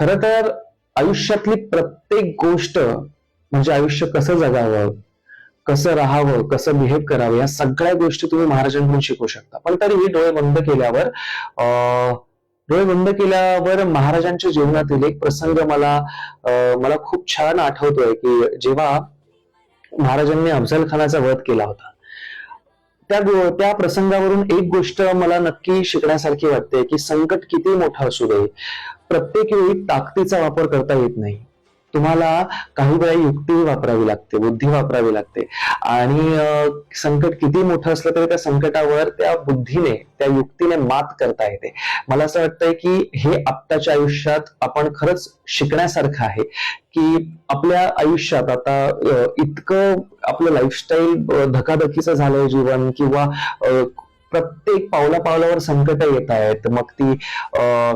खर तर आयुष्यातली प्रत्येक गोष्ट म्हणजे आयुष्य कसं जगावं कसं राहावं कसं बिहेव करावं या सगळ्या गोष्टी तुम्ही महाराजांकडून शिकू शकता. पण तरीही डोळे बंद केल्यावर अं, डोळे बंद केल्यावर महाराजांच्या जीवनातील एक प्रसंग मला मला खूप छान आठवतोय की जेव्हा महाराजांनी अफजल खानाचा वध केला होता त्या गो- त्या प्रसंगावरून एक गोष्ट मला नक्की शिकण्यासारखी वाटते की संकट किती मोठं असू दे प्रत्येक वेळी ताकदीचा वापर करता येत नाही. तुम्हाला काही वेळा युक्ती वापरावी लागते बुद्धी वापरावी लागते. आणि संकट किती मोठं असलं तरी त्या संकटावर त्या बुद्धीने त्या युक्तीने मात करता येते. मला असं वाटतंय की हे आत्ताच्या आयुष्यात आपण खरंच शिकण्यासारखं आहे की आपल्या आयुष्यात आता इतकं आपलं लाईफस्टाईल धकाधकीचं झालंय जीवन किंवा प्रत्येक पावला पावलावर संकट येत आहेत. मग ती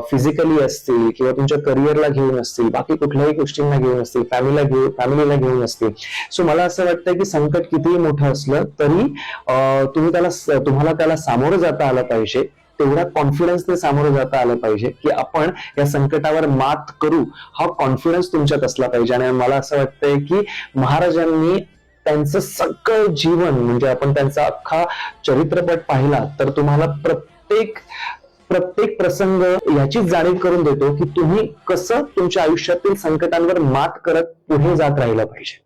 फिजिकली असतील किंवा तुमच्या करिअरला घेऊन असतील बाकी कुठल्याही गोष्टींना घेऊन असतील फॅमिलीला घेऊन फॅमिलीला घेऊन असतील. सो मला असं वाटतं की संकट कितीही मोठं असलं तरी तुम्ही त्याला तुम्हाला त्याला सामोरं जाता आलं पाहिजे. तेवढा कॉन्फिडन्सने सामोरं जाता आलं पाहिजे की आपण या संकटावर मात करू. हा कॉन्फिडन्स तुमच्यात असला पाहिजे. आणि मला असं वाटतंय की महाराजांनी त्यांचं सगळं जीवन म्हणजे आपण त्यांचा अख्खा चरित्रपट पाहिला तर तुम्हाला प्रत्येक प्रत्येक प्रसंग याची जाणीव करून देतो की तुम्ही कसं तुमच्या आयुष्यातील संकटांवर मात करत पुढे जात राहिलं पाहिजे.